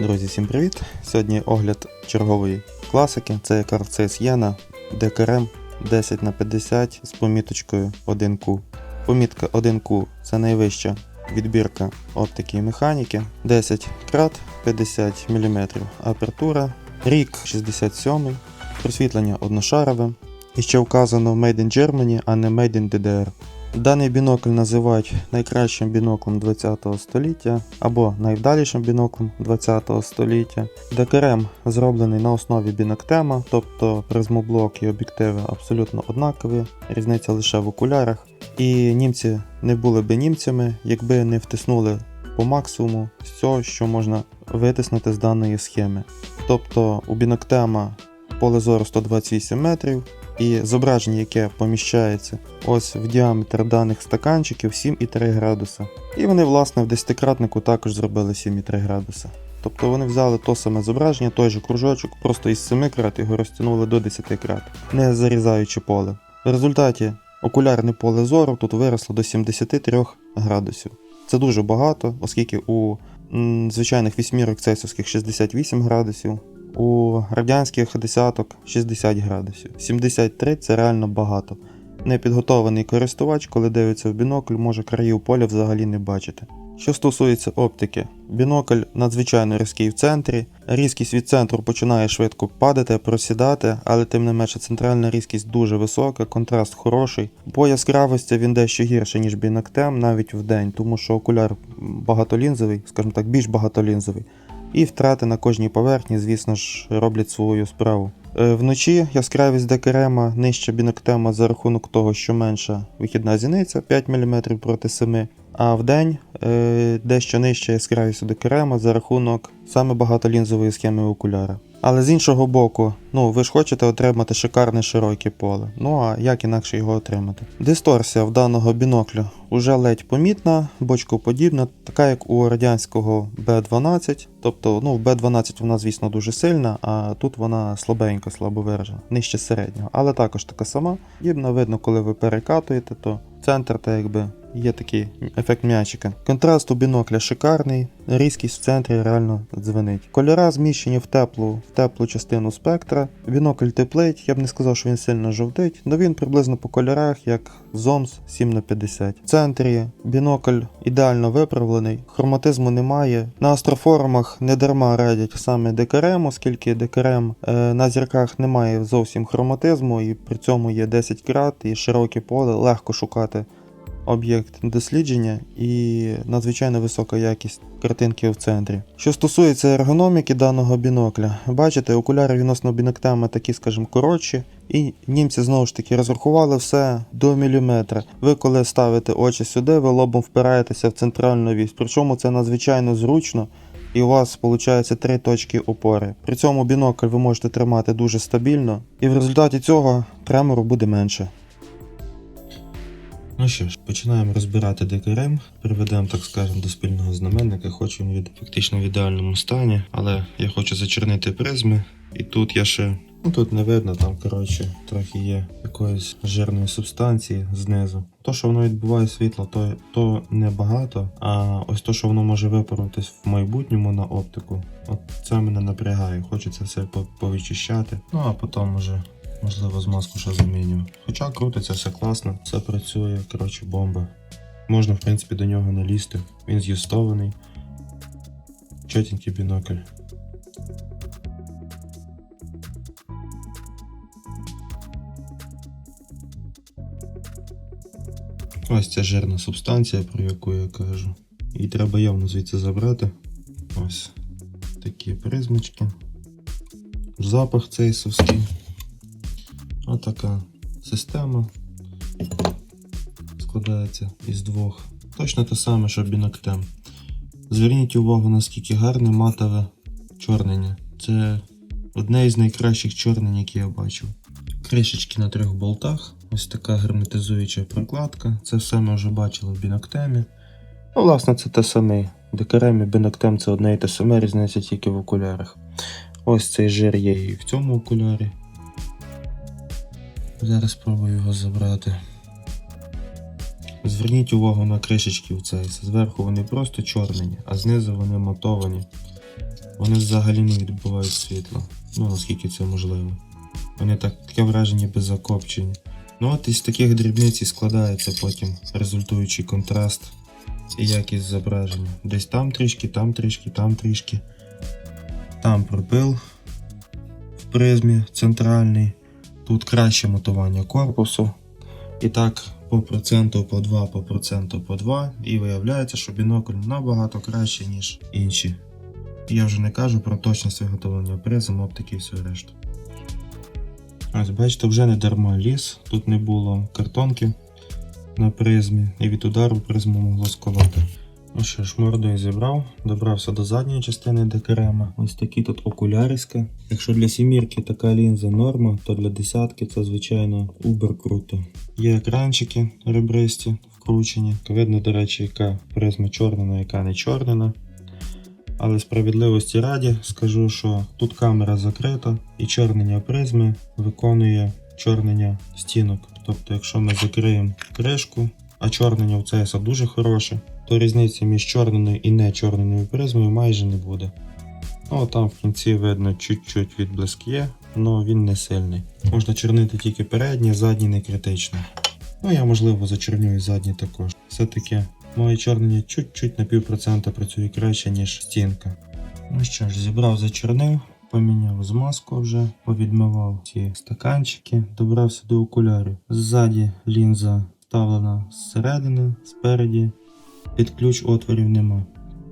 Друзі, всім привіт! Сьогодні огляд чергової класики. Це Carl 10 на 50 з поміточкою 1Q. Помітка 1Q це найвища відбірка оптики і механіки. 10 крат, 50 мм апертура, рік 67 просвітлення одношарове. І ще вказано Made in Germany, а не Made in DDR. Даний бінокль називають найкращим біноклем 20 століття або найвдалішим біноклем 20 століття. ДКРМ зроблений на основі біноктема, тобто призмоблок і об'єктиви абсолютно однакові, різниця лише в окулярах. І німці не були би німцями, якби не втиснули по максимуму все, що можна витиснути з даної схеми. Тобто у біноктема поле зору 128 метрів, і зображення, яке поміщається ось в діаметр даних стаканчиків 7,3 градуса. І вони, власне, в десятикратнику також зробили 7,3 градуса. Тобто вони взяли то саме зображення, той же кружочок, просто із 7 крат його розтягнули до 10 крат, не зарізаючи поле. В результаті окулярне поле зору тут виросло до 73 градусів. Це дуже багато, оскільки у звичайних вісьмірок цейсовських 68 градусів, у радянських десяток 60 градусів. 73 це реально багато. Непідготований користувач, коли дивиться в бінокль, може країв поля взагалі не бачити. Що стосується оптики, бінокль надзвичайно різкий в центрі. Різкість від центру починає швидко падати, просідати, але тим не менше центральна різкість дуже висока, контраст хороший. По яскравості він дещо гірший, ніж біноктем, навіть в день, тому що окуляр багатолінзовий, скажімо так, більш багатолінзовий. І втрати на кожній поверхні, звісно ж, роблять свою справу. Е, Вночі яскравість декерема нижча біноктема за рахунок того, що менша вихідна зіниця 5 мм проти 7 а вдень день дещо нижча яскравість у декерема за рахунок саме багатолінзової схеми окуляра. Але з іншого боку, ну ви ж хочете отримати шикарне широке поле. Ну а як інакше його отримати? Дисторсія в даного бінокля уже ледь помітна, бочкоподібна, така як у радянського B12. Тобто, ну, в B12 вона, звісно, дуже сильна, а тут вона слабенька, слабо виражена, нижче середнього. Але також така сама. Подібно видно, коли ви перекатуєте, то центр та якби є такий ефект м'ячика. Контраст у бінокля шикарний, різкість в центрі реально дзвенить. Кольора зміщені в теплу, в теплу частину спектра. Бінокль теплить, я б не сказав, що він сильно жовтить, але він приблизно по кольорах, як Зомс 7 на 50 В центрі бінокль ідеально виправлений, хроматизму немає. На астрофорумах не дарма радять саме ДКРМ, оскільки ДКРМ е, на зірках немає зовсім хроматизму, і при цьому є 10 крат і широке поле, легко шукати об'єкт дослідження і надзвичайно висока якість картинки в центрі. Що стосується ергономіки даного бінокля, бачите, окуляри відносно біноктема такі, скажімо, коротші, і німці знову ж таки розрахували все до міліметра. Ви коли ставите очі сюди, ви лобом впираєтеся в центральну вісь. Причому це надзвичайно зручно. І у вас виходить три точки опори. При цьому бінокль ви можете тримати дуже стабільно, і в результаті цього тремору буде менше. Ну що ж, починаємо розбирати ДКРМ, приведемо, так скажемо, до спільного знаменника. Хочу він від фактично в ідеальному стані, але я хочу зачернити призми. І тут я ще. Ну тут не видно, там, коротше, трохи є якоїсь жирної субстанції знизу. То, що воно відбуває світло, то, то небагато. А ось то, що воно може випаруватись в майбутньому на оптику, от це мене напрягає. Хочеться все по- повичищати. Ну а потім уже Можливо, змазку ще заміню. Хоча крутиться, все класно, все працює, коротше, бомба. Можна, в принципі, до нього не лізти. Він з'юстований. Чотенький бінокль. Ось ця жирна субстанція, про яку я кажу. Її треба явно звідси забрати. Ось такі призмочки. Запах цей цейсовський. Отака система складається із двох. Точно те саме, що біноктем. Зверніть увагу, наскільки гарне матове чорнення. Це одне із найкращих чорнень, які я бачив. Кришечки на трьох болтах. Ось така герметизуюча прокладка. Це все ми вже бачили в біноктемі. Ну, власне, це те саме. Декарем і біноктем це одне і те саме, різниця тільки в окулярах. Ось цей жир є і в цьому окулярі. Зараз спробую його забрати. Зверніть увагу на кришечки в цей. Зверху вони просто чорнені, а знизу вони матовані. вони взагалі не відбувають світло. Ну, наскільки це можливо. Вони так, таке враження без закопчення. Ну от із таких дрібниць і складається потім результуючий контраст і якість зображення. Десь там трішки, там трішки, там трішки. Там пробил в призмі центральний. Тут краще мотування корпусу. І так по проценту по 2, по проценту по 2. І виявляється, що бінокль набагато краще, ніж інші. Я вже не кажу про точність виготовлення призм, оптики і все решту. Ось бачите, вже не дарма ліс, тут не було картонки на призмі, і від удару призму могло сколоти. Ну що ж, мордою зібрав, добрався до задньої частини декарема. Ось такі тут окуляриська. Якщо для сімірки така лінза норма, то для десятки це звичайно убер круто. Є екранчики ребристі, вкручені. Видно, до речі, яка призма чорнена, яка не чорнена. Але справедливості раді скажу, що тут камера закрита і чорнення призми виконує чорнення стінок. Тобто, якщо ми закриємо кришку, а чорнення в CS дуже хороше, то різниці між чорненою і не чорненою призмою майже не буде. Ну, там в кінці видно чуть-чуть відблиск є, але він не сильний. Можна чорнити тільки передній, задній не критично. Ну, я можливо зачорню і задній також. Все-таки моє чорнення чуть-чуть на півпроцента працює краще, ніж стінка. Ну що ж, зібрав, зачорнив, поміняв змазку вже, повідмивав ці стаканчики, добрався до окулярів. Ззаді лінза вставлена зсередини, спереді. Під ключ отворів нема.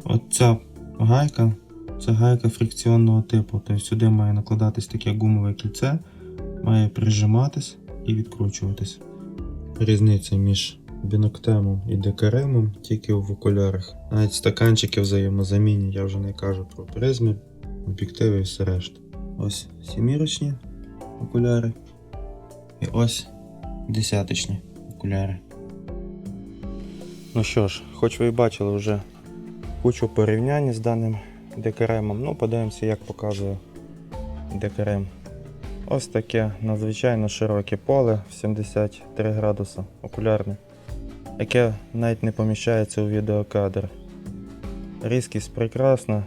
От ця гайка це гайка фрикціонного типу. Тобто сюди має накладатись таке гумове кільце, має прижиматись і відкручуватись. Різниця між біноктемом і декаремом тільки в окулярах. Навіть стаканчики взаємозамінні, я вже не кажу про призми, об'єктиви і все решта. Ось сімірочні окуляри. І ось десяточні окуляри. Ну що ж, хоч ви і бачили вже кучу порівнянь з даним декаремом, ну подивимося, як показує декарем. Ось таке надзвичайно широке поле в 73 градуса окулярне, яке навіть не поміщається у відеокадр. Різкість прекрасна,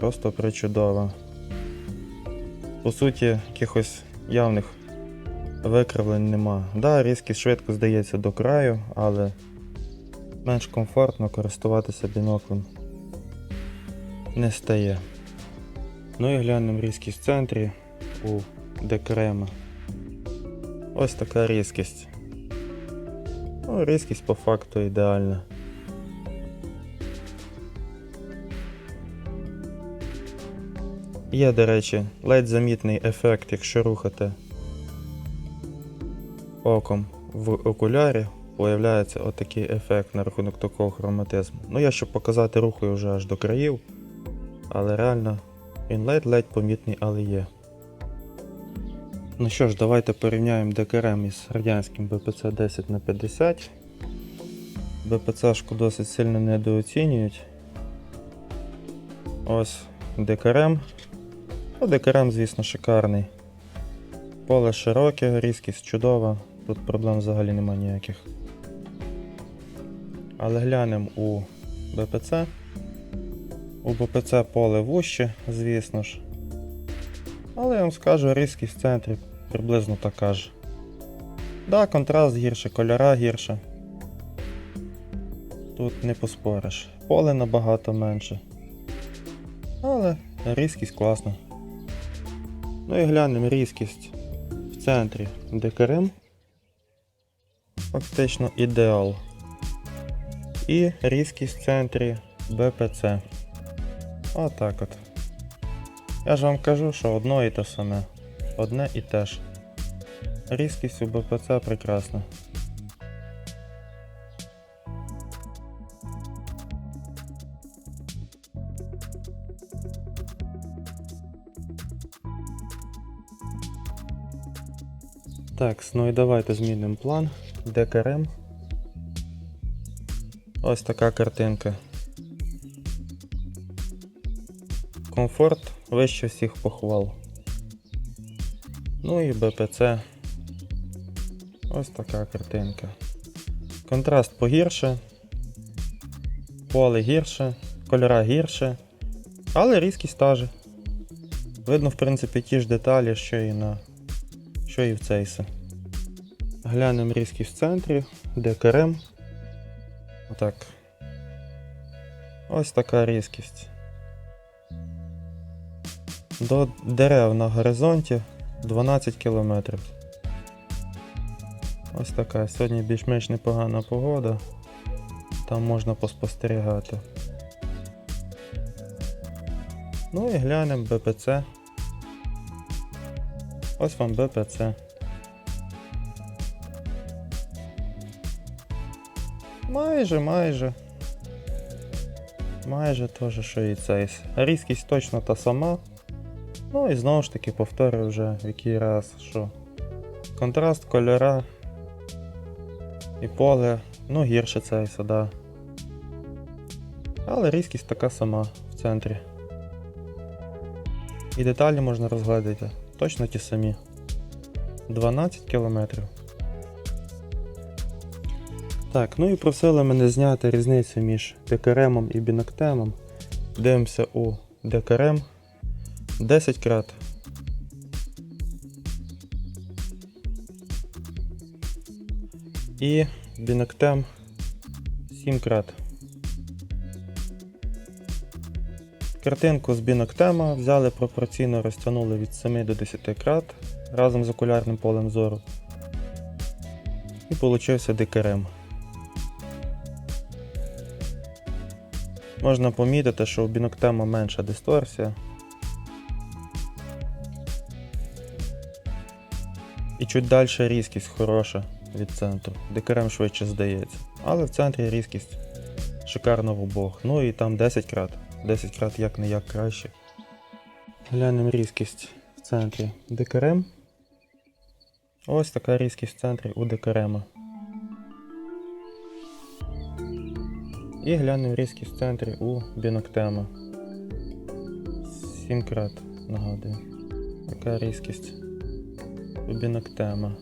просто причудова. По суті, якихось явних викривлень нема. Да, різкість швидко здається до краю, але менш комфортно користуватися біноклем не стає. Ну і глянемо різкість в центрі у декрема. Ось така різкість. Ну, різкість по факту ідеальна. Є, до речі, ледь замітний ефект, якщо рухати оком в окулярі, появляється отакий ефект на рахунок такого хроматизму. Ну я щоб показати рухаю вже аж до країв, але реально він ледь-ледь помітний, але є. Ну що ж, давайте порівняємо ДКРМ із радянським БПЦ 10х50. БПЦшку досить сильно недооцінюють. Ось ДКРМ. Ну, ДКРМ, звісно, шикарний. Поле широке, різкість чудова, тут проблем взагалі немає ніяких. Але глянемо у БПЦ. У БПЦ поле вуще, звісно ж. Але я вам скажу, різкість в центрі приблизно така ж. Да, контраст гірше, кольора гірше. Тут не поспориш. Поле набагато менше. Але різкість класна. Ну і глянемо різкість в центрі ДКРМ. Фактично ідеал. І різкість в центрі БПЦ. Отак от. Я ж вам кажу, що одно і те саме. Одне і те ж. Різкість у БПЦ прекрасна. Так, ну і давайте змінимо план. ДКРМ. Ось така картинка. Комфорт вище всіх похвал. Ну і БПЦ. Ось така картинка. Контраст погірше, поле гірше, кольора гірше, Але різкість та же. Видно, в принципі, ті ж деталі, що і на що і в цейсі. Глянемо різкість в центрі, де керем. Отак. Ось така різкість. До дерев на горизонті 12 км. Ось така. Сьогодні більш-менш непогана погода. Там можна поспостерігати. Ну і глянемо БПЦ. Ось вам БПЦ. Майже, майже. Майже теж, що і цей. Різкість точно та сама. Ну і знову ж таки повторюю вже в який раз, що контраст, кольора і поле, ну гірше цей сюди. Але різкість така сама в центрі. І деталі можна розглядати точно ті самі. 12 кілометрів. Так, ну і просили мене зняти різницю між декаремом і біноктемом. Дивимося у декарем 10 крат. І біноктем 7 крат. Картинку з біноктема взяли пропорційно розтягнули від 7 до 10 крат разом з окулярним полем зору. І получився дикарем. Можна помітити, що у біноктема менша дисторсія. І чуть далі різкість хороша від центру. Дикарем швидше здається. Але в центрі різкість шикарна в обох. Ну і там 10 крат. 10 крат як не як краще. Глянемо різкість в центрі дикарем. Ось така різкість в центрі у дикарема. І глянемо різкість в центрі у біноктема. 7 крат, нагадую. Така різкість у біноктема.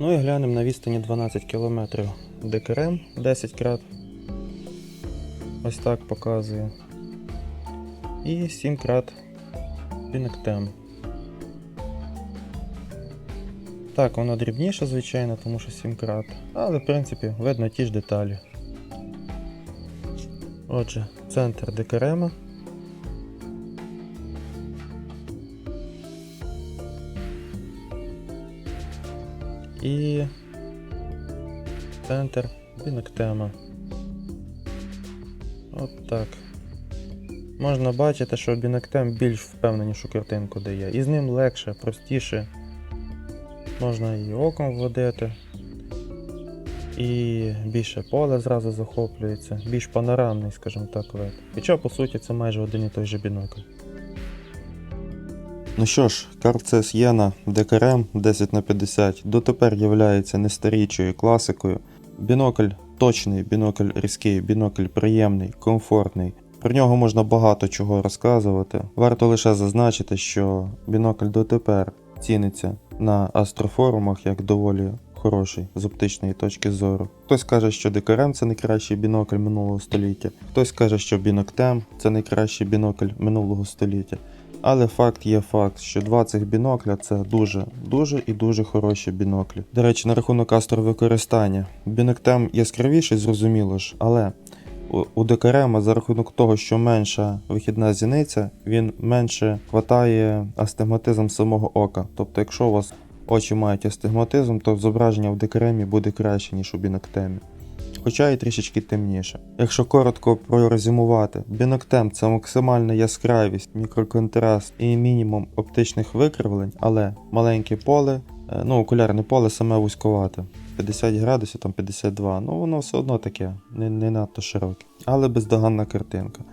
Ну і глянемо на відстані 12 км ДКРМ 10 крат. Ось так показує. І 7 крат Пінектем. Так, воно дрібніше, звичайно, тому що 7 крат. Але в принципі видно ті ж деталі. Отже, центр ДКРМ. І центр Біноктема. От так. Можна бачити, що Біноктем більш впевненішу картинку дає. І з ним легше, простіше. Можна і оком вводити. І більше поле зразу захоплюється, більш панорамний, скажімо так, вид. Хоча, по суті, це майже один і той же бінокль. Ну що ж, Carl Єна DKRM 10х50 дотепер є нестарічою класикою. Бінокль точний, бінокль різкий, бінокль приємний, комфортний. Про нього можна багато чого розказувати. Варто лише зазначити, що бінокль дотепер ціниться на астрофорумах як доволі хороший з оптичної точки зору. Хтось каже, що DKRM це найкращий бінокль минулого століття, хтось каже, що Біноктем це найкращий бінокль минулого століття. Але факт є факт, що два цих бінокля це дуже, дуже і дуже хороші біноклі. До речі, на рахунок астровикористання. Біноктем яскравіший, зрозуміло ж, але у- ДКРМ за рахунок того, що менша вихідна зіниця, він менше хватає астигматизм самого ока. Тобто, якщо у вас очі мають астигматизм, то зображення в ДКРМі буде краще, ніж у біноктемі. Хоча і трішечки темніше. Якщо коротко прорезюмувати, біноктем це максимальна яскравість, мікроконтраст і мінімум оптичних викривлень, але маленьке поле, е, ну окулярне поле саме вузьковате. 50 градусів, там 52, ну воно все одно таке, не, не надто широке. Але бездоганна картинка.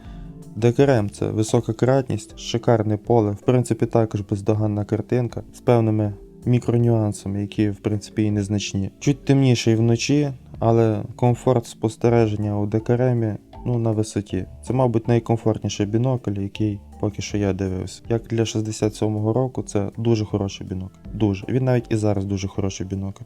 ДКРМ це висока кратність, шикарне поле, в принципі, також бездоганна картинка з певними мікронюансами, які в принципі і незначні. Чуть темніше і вночі, але комфорт спостереження у ДКРМі ну, на висоті. Це, мабуть, найкомфортніший бінокль, який поки що я дивився. Як для 67-го року, це дуже хороший бінокль. Дуже. Він навіть і зараз дуже хороший бінокль.